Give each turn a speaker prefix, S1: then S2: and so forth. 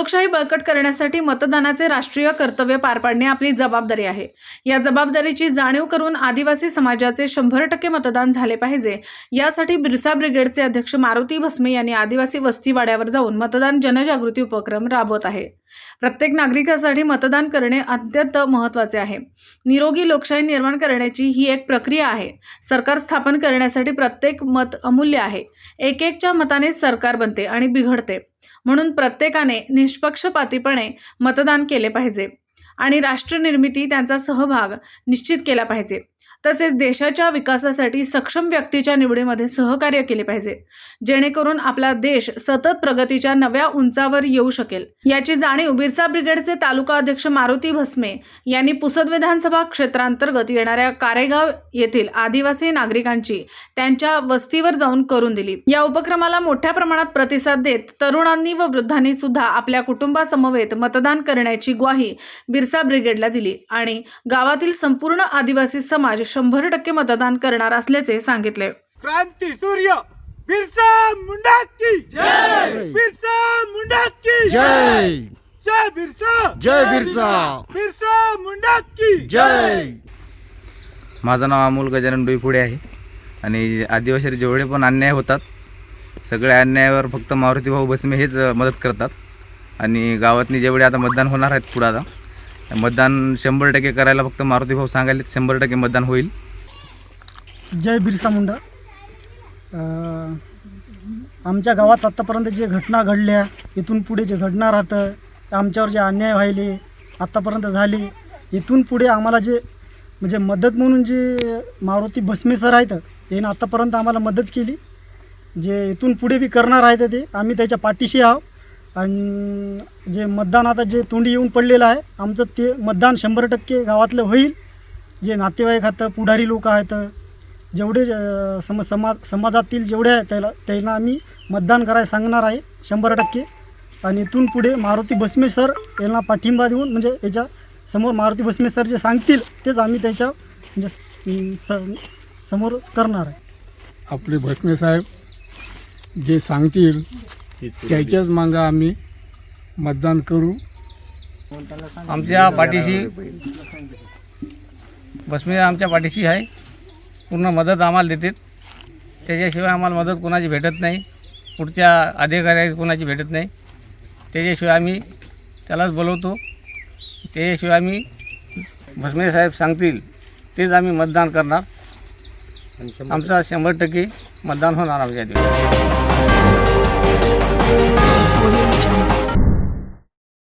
S1: लोकशाही बळकट करण्यासाठी मतदानाचे राष्ट्रीय कर्तव्य पार पाडणे आपली जबाबदारी आहे. या जबाबदारीची जाणीव करून आदिवासी समाजाचे शंभर टक्के मतदान झाले पाहिजे. यासाठी बिरसा ब्रिगेडचे अध्यक्ष मारुती भस्मे यांनी आदिवासी वस्तीवाड्यावर जाऊन मतदान जनजागृती उपक्रम राबवत आहे. प्रत्येक नागरिकासाठी मतदान करणे अत्यंत महत्त्वाचे आहे. निरोगी लोकशाही निर्माण करण्याची ही एक प्रक्रिया आहे. सरकार स्थापन करण्यासाठी प्रत्येक मत अमूल्य आहे. एक एकच्या मताने सरकार बनते आणि बिघडते. म्हणून प्रत्येकाने निष्पक्षपातीपणे मतदान केले पाहिजे. आणि राष्ट्रनिर्मिती त्यांचा सहभाग निश्चित केला पाहिजे. तसेच देशाच्या विकासासाठी सक्षम व्यक्तीच्या निवडीमध्ये सहकार्य केले पाहिजे. जेणेकरून आपला देश सतत प्रगतीच्या नव्या उंचावर येऊ शकेल. याची जाणीव बिरसा ब्रिगेडचे तालुका अध्यक्ष मारुती भस्मे यांनी पुसद विधानसभा क्षेत्रांतर्गत येणाऱ्या कारेगाव येथील आदिवासी नागरिकांची त्यांच्या वस्तीवर जाऊन करून दिली. या उपक्रमाला मोठ्या प्रमाणात प्रतिसाद देत तरुणांनी व वृद्धांनी सुद्धा आपल्या कुटुंबासमवेत मतदान करण्याची ग्वाही बिरसा ब्रिगेडला दिली आणि गावातील संपूर्ण आदिवासी समाज शंभर टक्के मतदान करणार असल्याचे सांगितले.
S2: क्रांती सूर्य बिरसा मुंडा की जय! बिरसा मुंडा की
S3: जय!
S2: जय! बिरसा!
S3: जय बिरसा!
S2: बिरसा मुंडा की
S3: जय!
S4: माझं नाव अमोल गजानन डोईपुडे आहे. आणि आदिवासी जेवढे पण अन्याय होतात सगळ्या अन्यायावर फक्त मारुती भाऊ बसमे हेच मदत करतात. आणि गावातनी जेवढे आता मतदान होणार आहेत पुढं आता मतदान शंभर टक्के करायला फक्त मारुती भाऊ सांगायले शंभर टक्के मतदान होईल.
S5: जय बिरसा मुंडा. आमच्या गावात आत्तापर्यंत जे घटना घडल्या इथून पुढे जे घडणार राहतं आमच्यावर जे अन्याय व्हायले आत्तापर्यंत झाले इथून पुढे आम्हाला जे म्हणजे मदत म्हणून जे मारुती भस्मे सर आहेत त्यानं आत्तापर्यंत आम्हाला मदत केली. जे इथून पुढे बी करणार आहेत ते आम्ही त्याच्या पाठीशी आहोत. आणि जे मतदान आता जे तोंडी येऊन पडलेलं आहे आमचं ते मतदान शंभर टक्के गावातलं होईल. जे नातेवाईक आहेत पुढारी लोक आहेत जेवढे सम समाज समाजातील जेवढे आहे त्याला त्यांना आम्ही मतदान करायला सांगणार आहे शंभर टक्के. आणि इथून पुढे मारुती भस्मे सर यांना पाठिंबा देऊन म्हणजे याच्या समोर मारुती भस्मे सर जे सांगतील तेच आम्ही त्याच्या म्हणजे स- स- समोर करणार आहे.
S6: आपले भस्मे साहेब जे सांगतील त्याच्याच मागं आम्ही मतदान करू.
S7: आमच्या पाठीशी बसमे आमच्या पाठीशी आहे. पूर्ण मदत आम्हाला देतात. त्याच्याशिवाय आम्हाला मदत कोणाची भेटत नाही. पुढच्या अधिकारी कोणाची भेटत नाही. त्याच्याशिवाय आम्ही त्यालाच बोलवतो. त्याच्याशिवाय आम्ही भस्मे साहेब सांगतील तेच आम्ही मतदान करणार. आमचा शंभर टक्के मतदान होणार आमच्या दिवशी. 我。